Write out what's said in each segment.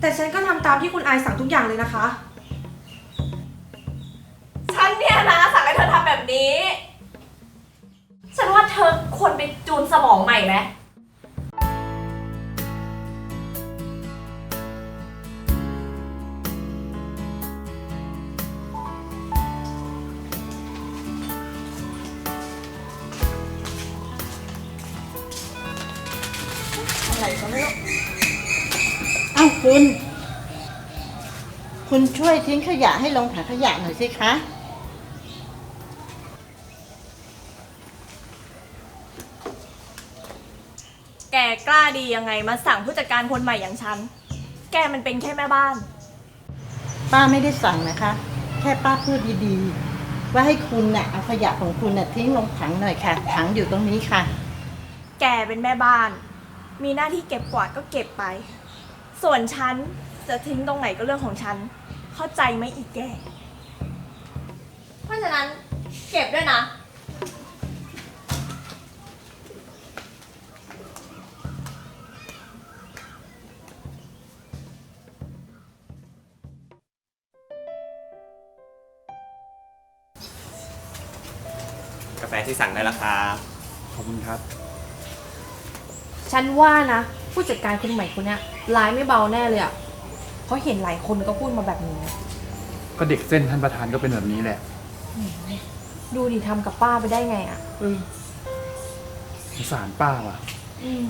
แต่ฉันก็ทำตามที่คุณอายสั่งทุกอย่างเลยนะคะ ฉันเนี่ยนะสั่งให้เธอทำแบบนี้ ฉันว่าเธอควรไปจูนสมองใหม่ไหม คุณช่วยทิ้งขยะให้ลงถังขยะหน่อยสิคะ แกกล้าดียังไงมาสั่งผู้จัดการคนใหม่อย่างฉัน แกมันเป็นแค่แม่บ้าน ป้าไม่ได้สั่งนะคะ แค่ป้าพูดดีๆ ว่าให้คุณน่ะเอาขยะของคุณน่ะทิ้งลงถังหน่อยค่ะ ถังอยู่ตรงนี้ค่ะ แกเป็นแม่บ้าน มีหน้าที่เก็บกวาดก็เก็บไป ส่วนฉันจะทิ้งตรงไหนก็เรื่องของฉัน เข้าใจไหมอีกแก เพราะฉะนั้นเก็บด้วยนะ กาแฟที่สั่งได้แล้วครับขอบคุณครับ ฉันว่านะ ผู้จัดการคนใหม่คนเนี้ยร้ายไม่เบาแน่เลยอะ เพราะเห็นหลายคนก็พูดมาแบบนี้ ก็เด็กเส้นท่านประธานก็เป็นแบบนี้แหละดูดิทำกับป้าไปได้ไงอะเออสงสารป้าว่ะ อืม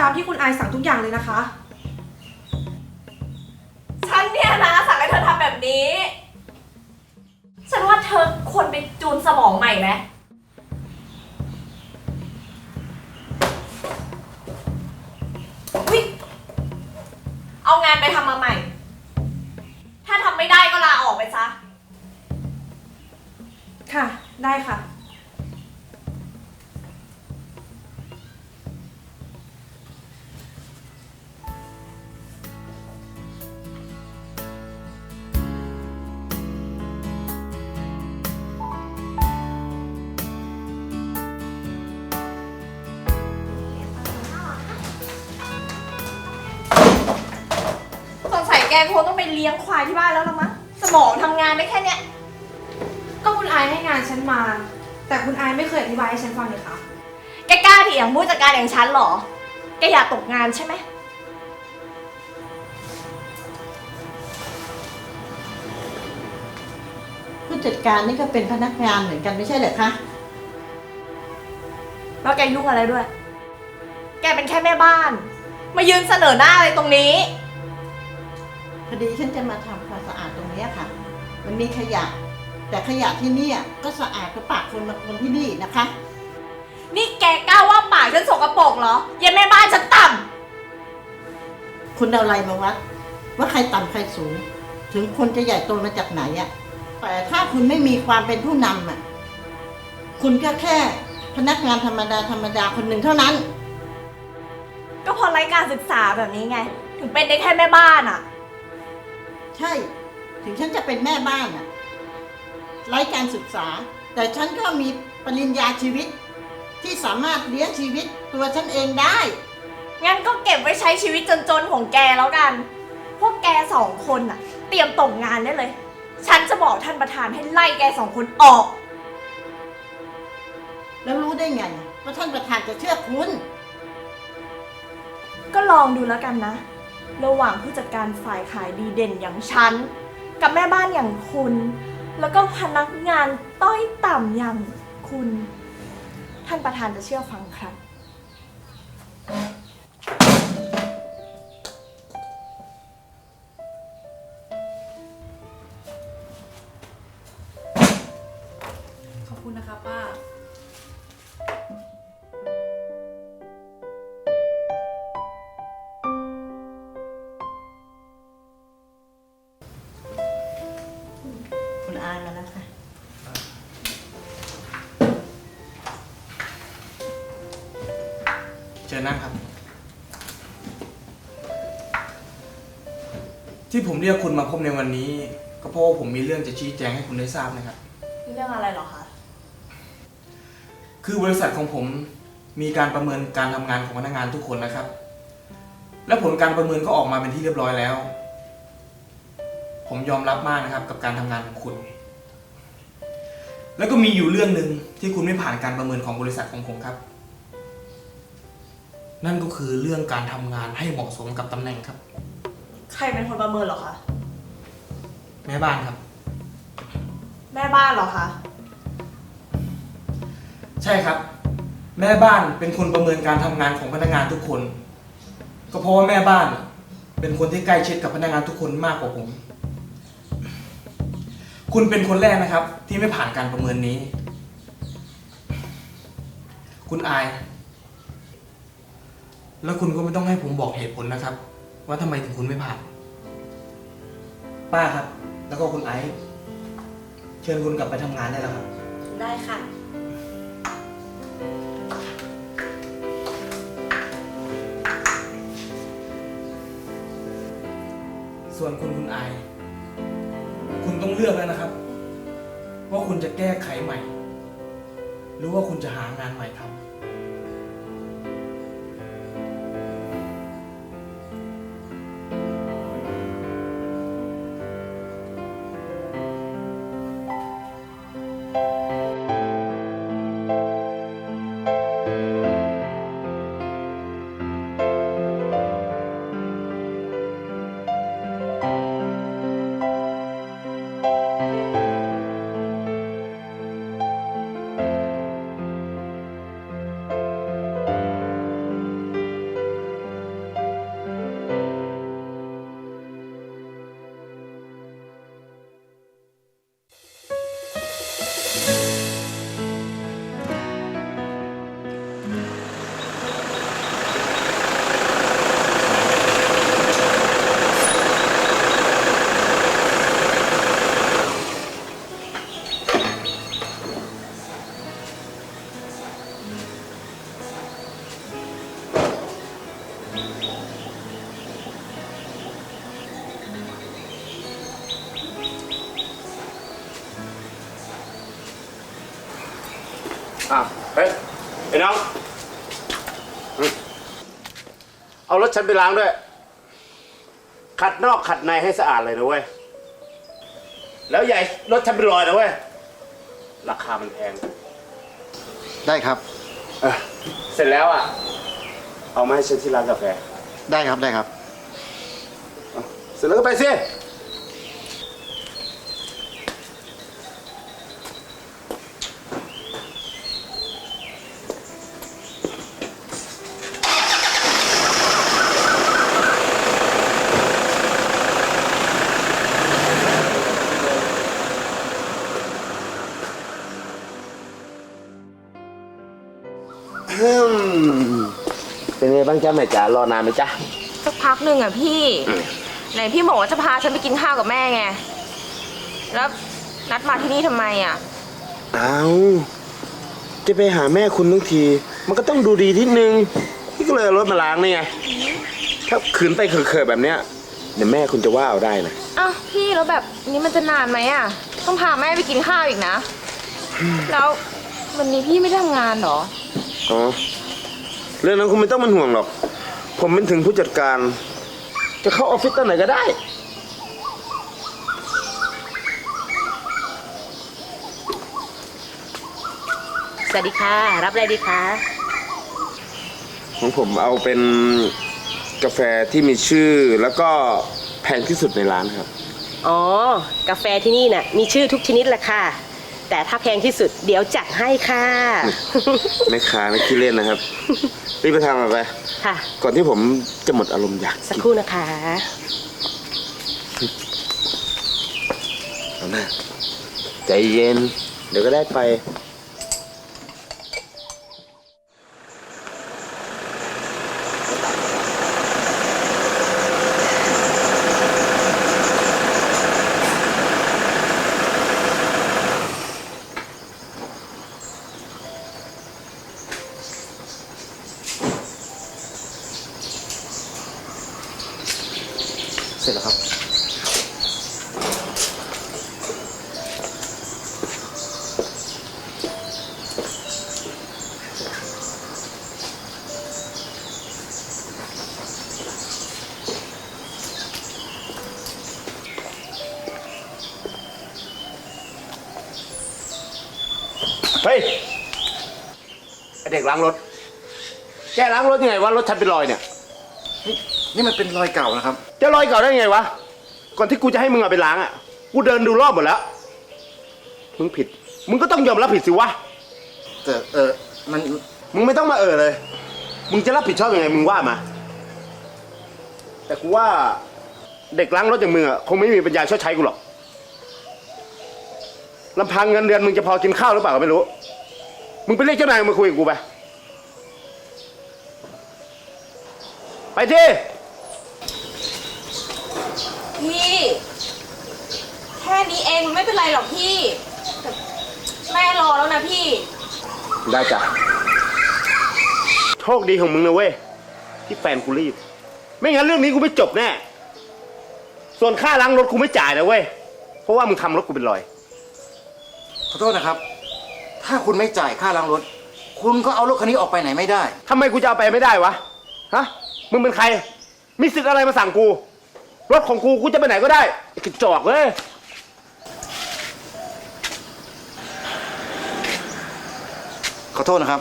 ตามที่คุณอายสั่งทุกอย่างเลยนะคะ ฉันเนี่ยนะสั่งให้เธอทำแบบนี้ ฉันว่าเธอควรไปจูนสมองใหม่ไหม แกคงต้องไปเลี้ยงควายที่บ้านแล้วละมั้งสมองทำงานได้แค่เนี้ยก็คุณอายให้งานฉันมา แต่คุณอายไม่เคยอธิบายให้ฉันฟังเลยค่ะ แกกล้าเถียงผู้จัดการอย่างฉันเหรอ แกอยากตกงานใช่ไหม ผู้จัดการนี่ก็เป็นพนักงานเหมือนกันไม่ใช่เหรอคะ แล้วแกยุ่งอะไรด้วย แกเป็นแค่แม่บ้าน มายืนเสนอหน้าอะไรตรงนี้ พอดีฉันจะมาทำความสะอาดตรงเนี้ยค่ะ มันมีขยะ แต่ขยะที่เนี่ยก็สะอาดกว่าปากคนมาคนที่นี่นะคะ นี่แกกล้าว่าปากฉันสกปรกเหรอเยังแม่บ้านฉันต่คุณเอาอะไรมาวัดว่าใครต่ำใครสูง ถึงคนจะใหญ่โตมาจากไหนอะแต่ถ้าคุณไม่มีความเป็นผู้นำอะคุณก็แค่พนักงานธรรมดาธรรมดาคนหนึ่งเท่านั้นำก็เพอไร้การศึกษาแบบนี้ไง ถึงเป็นได้แค่แม่บ้านอะ ใช่ ถึงฉันจะเป็นแม่บ้านอะไร้การศึกษา แต่ฉันก็มีปริญญาชีวิต ที่สามารถเลี้ยงชีวิตตัวฉันเองได้ งั้นก็เก็บไว้ใช้ชีวิตจนๆของแกแล้วกัน พวกแกสองคนน่ะ เตรียมตกงานได้เลย ฉันจะบอกท่านประธานให้ไล่แกสองคนออก แล้วรู้ได้ไงว่าท่านประธานจะเชื่อคุณ ก็ลองดูแล้วกันนะ ระหว่างผู้จัดการฝ่ายขายดีเด่นอย่างฉัน กับแม่บ้านอย่างคุณ แล้วก็พนักงานต้อยต่ำอย่างคุณ ท่านประธานจะเชื่อฟังครั เชิญนั่งครับ ที่ผมเรียกคุณมาพบในวันนี้ ก็เพราะว่าผมมีเรื่องจะชี้แจงให้คุณได้ทราบนะครับ เรื่องอะไรเหรอคะ คือบริษัทของผมมีการประเมินการทำงานของพนักงานทุกคนนะครับ และผลการประเมินก็ออกมาเป็นที่เรียบร้อยแล้ว ผมยอมรับมากนะครับ กับการทำงานของคุณ แล้วก็มีอยู่เรื่องหนึ่งที่คุณไม่ผ่านการประเมินของบริษัทของผมครับ นั่นก็คือเรื่องการทำงานให้เหมาะสมกับตำแหน่งครับ ใครเป็นคนประเมินเหรอคะ แม่บ้านครับ แม่บ้านเหรอคะ ใช่ครับ แม่บ้านเป็นคนประเมินการทำงานของพนักงานทุกคน ก็เพราะว่าแม่บ้านเป็นคนที่ใกล้ชิดกับพนักงานทุกคนมากกว่าผม คุณเป็นคนแรกนะครับ ที่ไม่ผ่านการประเมินนี้ คุณอาย แล้วคุณก็ไม่ต้องให้ผมบอกเหตุผลนะครับ ว่าทำไมถึงคุณไม่ผ่าน ป้าครับ แล้วก็คุณไอซ์เชิญคุณกลับไปทำงานได้แล้วครับ ได้ค่ะ ส่วนคุณคุณอายคุณต้องเลือกแล้วนะครับ ว่าคุณจะแก้ไขใหม่ หรือว่าคุณจะหางานใหม่ทำ ถฉันไปล้างด้วย ขัดนอกขัดในให้สะอาดเลยนะเว้ย แล้วอย่าใหญ่รถฉันเป็นรอยนะเว้ย ราคามันแพง ได้ครับ เออเสร็จแล้วอะ เอามาให้ฉันที่ร้านกาแฟ ได้ครับได้ครับ เสร็จแล้วก็ไปสิ เป็นไงบ้างจ๊ะแม่จ๋ารอนานไหมจ๊ะสักพักหนึ่งอะพี่ ไหนพี่บอกว่าจะพาฉันไปกินข้าวกับแม่ไง แล้วนัดมาที่นี่ทำไมอะ เอาจะไปหาแม่คุณทั้งที มันก็ต้องดูดีทีนึงพี่ก็เลยเอารถมาล้างนี่ไง ถ้าขืนไปเขินๆแบบเนี้ยเดี๋ยวแม่คุณจะว่าเอาได้นะ อ้าวพี่แล้วแบบนี้มันจะนานไหมอะ ต้องพาแม่ไปกินข้าวอีกนะ แล้ววันนี้พี่ไม่ได้ทำงานเหรอ อ๋อเรื่องนั้นคุณไม่ต้องเป็นห่วงหรอก ผมเป็นถึงผู้จัดการ จะเข้าออฟฟิศตอนไหนก็ได้ สวัสดีค่ะ รับอะไรดีคะของผมเอาเป็นกาแฟที่มีชื่อแล้วก็แพงที่สุดในร้านครับ อ๋อ กาแฟที่นี่น่ะ มีชื่อทุกชนิดแหละค่ะ แต่ถ้าแพงที่สุดเดี๋ยวจัดให้ค่ะ แม่ค้าไม่คิดเล่นนะครับรีบไปทำมาไปค่ะ ก่อนที่ผมจะหมดอารมณ์อยากสักกินครู่นะคะ เอาหน้าใจเย็น เดี๋ยวก็ได้ไป ด็กล้างรถ แกล้างรถยังไงวะรถฉันเป็นรอยเนี่ย นี่นี่มันเป็นรอยเก่านะครับ จะรอยเก่าได้ไงวะ ก่อนที่กูจะให้มึงเอาไปล้างอะ กูเดินดูรอบหมดแล้ว มึงผิด มึงก็ต้องยอมรับผิดสิวะ แต่เออมันมึงไม่ต้องมาเออเลย มึงจะรับผิดชอบยังไง มึงว่ามา แต่กูว่าเด็กล้างรถอย่างมึงอะคงไม่มีปัญญาชดใช้กูหรอกลำพังเงินเดือนมึงจะพอกินข้าวหรือเปล่าก็ไม่รู้ มึงไปเรียกเจ้านายมาคุยกับกูไป ที่ พี่ แค่นี้เองไม่เป็นไรหรอกพี่แต่แม่รอแล้วนะพี่ ได้จ้ะ โชคดีของมึงนะเว้ย ที่แฟนกูรีบ ไม่งั้นเรื่องนี้กูไม่จบแน่ ส่วนค่าล้างรถกูไม่จ่ายนะเว้ย เพราะว่ามึงทำรถกูเป็นรอย ขอโทษนะครับ ถ้าคุณไม่จ่ายค่าล้างรถ คุณก็เอารถคันนี้ออกไปไหนไม่ได้ ทำไมกูจะเอาไปไม่ได้วะ ฮะ มึงเป็นใคร มีสิทธิ์อะไรมาสั่งกู รถของกูกูจะไปไหนก็ได้ไอ้กระจอกเลยขอโทษนะครับ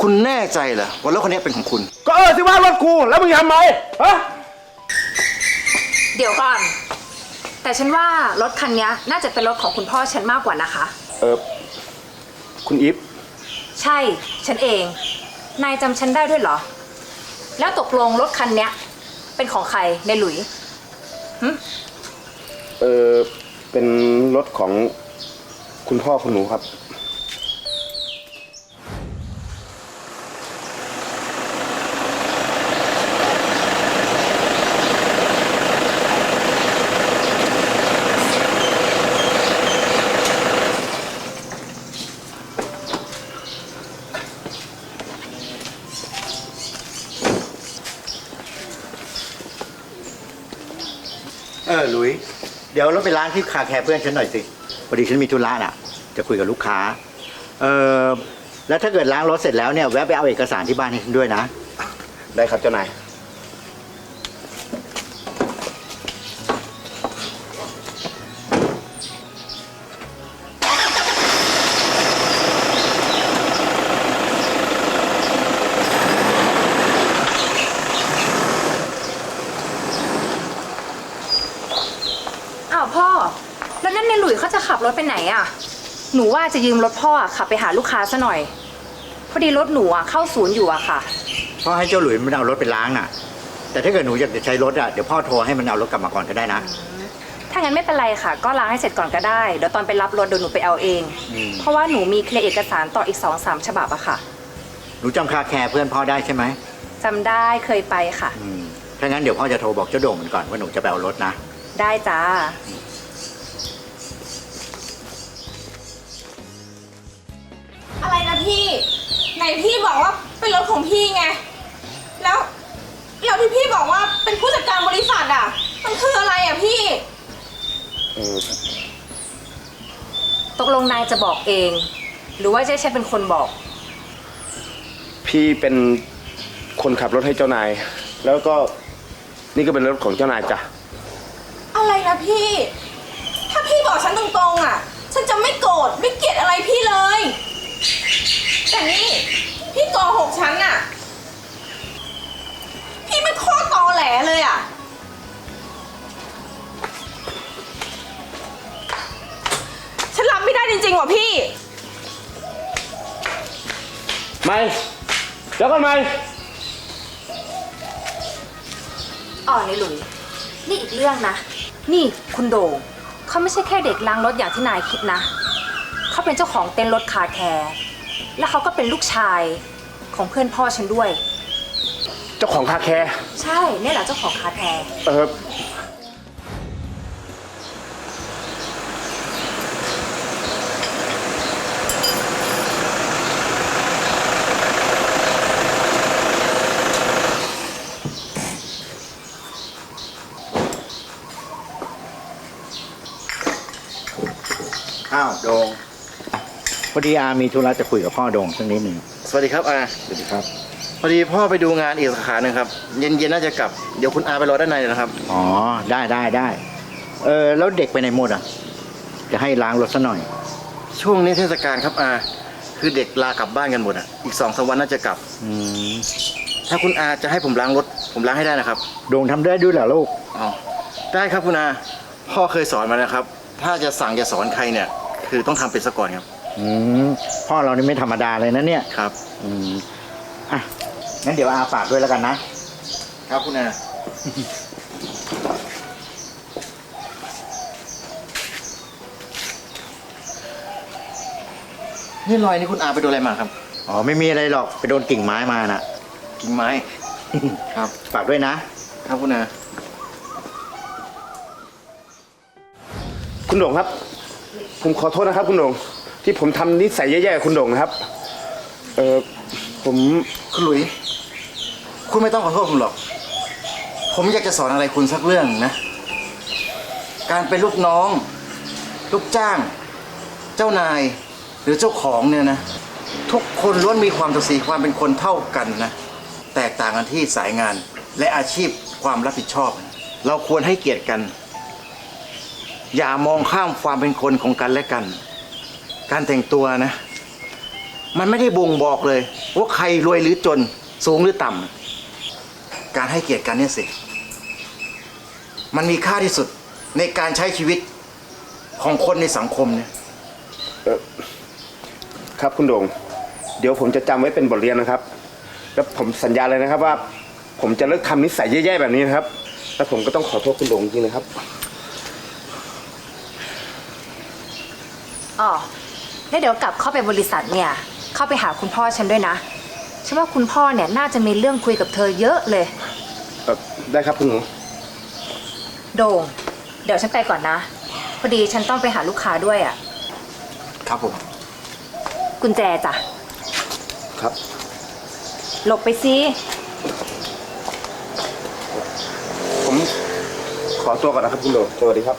คุณแน่ใจเหรอว่ารถคันนี้เป็นของคุณ ก็เออสิว่ารถกู แล้วมึงทำไมฮะ เดี๋ยวก่อน แต่ฉันว่ารถคันนี้น่าจะเป็นรถของคุณพ่อฉันมากกว่านะคะ เออคุณอีฟ ใช่ ฉันเอง นายจำฉันได้ด้วยเหรอ แล้วตกลงรถคันเนี้ย เป็นของใครในหลุยเออเป็นรถของคุณพ่อคุณหนูครับ หลุย เดี๋ยวเราไปร้านที่คาแคร์เพื่อนฉันหน่อยสิพอดีฉันมีธุระน่ะ จะคุยกับลูกค้า เออแล้วถ้าเกิดล้างรถเสร็จแล้วเนี่ยแวะไปเอาเอกสารที่บ้านให้ฉันด้วยนะ ได้ครับเจ้านาย อ้าวพ่อ แล้วนั่นในหลุยเขาจะขับ รถไปไหนอะหนูว่าจะยืมรถพ่ออะขับไปหาลูกค้าซะหน่อย พอดีรถหนูอะเข้าศูนย์อยู่อะค่ะ พ่อให้เจ้าหลุยมันเอารถไปล้างน่ะ แต่ถ้าเกิดหนูอยากจะใช้รถอะเดี๋ยวพ่อโทรให้มันเอารถกลับมาก่อนก็ได้นะ ถ้างั้นไม่เป็นไรค่ะ ก็ล้างให้เสร็จก่อนก็ได้ เดี๋ยวตอนไปรับรถเดี๋ยวหนูไปเอาเอง อืม เพราะว่าหนูมีเคลียร์เอกสารต่ออีกสองสามฉบับอะค่ะหนูจำคาแคร์เพื่อนพ่อได้ใช่ไหมจำได้เคยไปค่ะ อืมถ้างั้นเดี๋ยวพ่อจะโทรบอกเจ้าโด่งมันก่อนว่าหนูจะไปเอารถนะ ได้จ้า พี่ ไหนพี่บอกว่าเป็นรถของพี่ไง แล้วแล้วที่พี่บอกว่าเป็นผู้จัดการบริษัทอะ มันคืออะไรอะพี่ เออตกลงนายจะบอกเอง หรือว่าจะให้ฉันเป็นคนบอก พี่เป็นคนขับรถให้เจ้านาย แล้วก็นี่ก็เป็นรถของเจ้านายจ้ะ อะไรนะพี่ ถ้าพี่บอกฉันตรงๆอะ ฉันจะไม่โกรธไม่เกลียดอะไรพี่เลย แต่นี่พี่โกหกฉันอะ พี่ไม่โคตรตอแหลเลยอะ ฉันรับไม่ได้จริงๆว่ะพี่ ไม่เดี๋ยวก่อนไม่อ๋อในหลุย นี่อีกเรื่องนะ นี่คุณโด่งเขาไม่ใช่แค่เด็กล้างรถอย่างที่นายคิดนะ เขาเป็นเจ้าของเต็นท์รถคาแคร์ และเขาก็เป็นลูกชายของเพื่อนพ่อฉันด้วย เจ้าของคาแคร์ ใช่เนี่ยแหละเจ้าของคาแคร์ เอออ้าวโดงพอ ดีอามีธุระจะคุยกับพ่อโดงสักนิดหนึ่งสวัสดีครับอาสวัสดีครับ พอดีพ่อไปดูงานอีกสาขาหนึ่งครับ เย็นๆน่าจะกลับ เดี๋ยวคุณอาไปรอด้านในเลยนะครับ อ๋อได้ได้ได้เออแล้วเด็กไปไหนหมดอะ จะให้ล้างรถซะหน่อย ช่วงนี้เทศกาลครับอา คือเด็กลากลับบ้านกันหมดอะ อีกสองสามวันน่าจะกลับ อืมถ้าคุณอาจะให้ผมล้างรถ ผมล้างให้ได้นะครับ โดงทำได้ด้วยเหรอลูก อ๋อ ได้ครับคุณอา พ่อเคยสอนมานะครับ ถ้าจะสั่งจะสอนใครเนี่ย คือต้องทำเป็นซะก่อนครับ อืมพ่อเรานี่ไม่ธรรมดาเลยนะเนี่ยครับ อืมอะงั้นเดี๋ยวอาฝากด้วยแล้วกันนะครับคุณอานี่รอยนี่คุณอาไปโดนอะไรมาครับ อ๋อไม่มีอะไรหรอกไปโดนกิ่งไม้มาน่ะ กิ่งไม้ ครับ ฝากด้วยนะ ครับคุณอาคุณโด่งครับ ผมขอโทษนะครับ คุณโด่ง ที่ผมทำนิสัยแย่ๆกับคุณโด่งนะครับ เออผมคุณหลุย คุณไม่ต้องขอโทษผมหรอก ผมอยากจะสอนอะไรคุณสักเรื่องนะ การเป็นลูกน้อง ลูกจ้าง เจ้านาย หรือเจ้าของเนี่ยนะ ทุกคนล้วนมีความศักดิ์ศรีความเป็นคนเท่ากันนะ แตกต่างกันที่สายงานและอาชีพความรับผิดชอบ เราควรให้เกียรติกัน อย่ามองข้ามความเป็นคนของกันและกัน การแต่งตัวนะ มันไม่ได้บ่งบอกเลย ว่าใครรวยหรือจนสูงหรือต่ำการให้เกียรติกันเนี่ยสิ มันมีค่าที่สุดในการใช้ชีวิตของคนในสังคมเนี่ยครับคุณโด่งเดี๋ยวผมจะจำไว้เป็นบทเรียนนะครับ แล้วผมสัญญาเลยนะครับว่า ผมจะเลิกทำนิสัยแย่ๆแบบนี้นะครับ แล้วผมก็ต้องขอโทษคุณโด่งจริงๆนะครับ อ๋อ แล้วเดี๋ยวกลับเข้าไปบริษัทเนี่ยเข้าไปหาคุณพ่อฉันด้วยนะฉันว่าคุณพ่อเนี่ยน่าจะมีเรื่องคุยกับเธอเยอะเลย เอ่อได้ครับคุณหนู โด่งเดี๋ยวฉันไปก่อนนะ พอดีฉันต้องไปหาลูกค้าด้วยอะ่ะครับผม กุญแจจ้ะครับ หลบไปสิผมขอตัวก่อนนะครับคุณโด่งสวัสดีครับ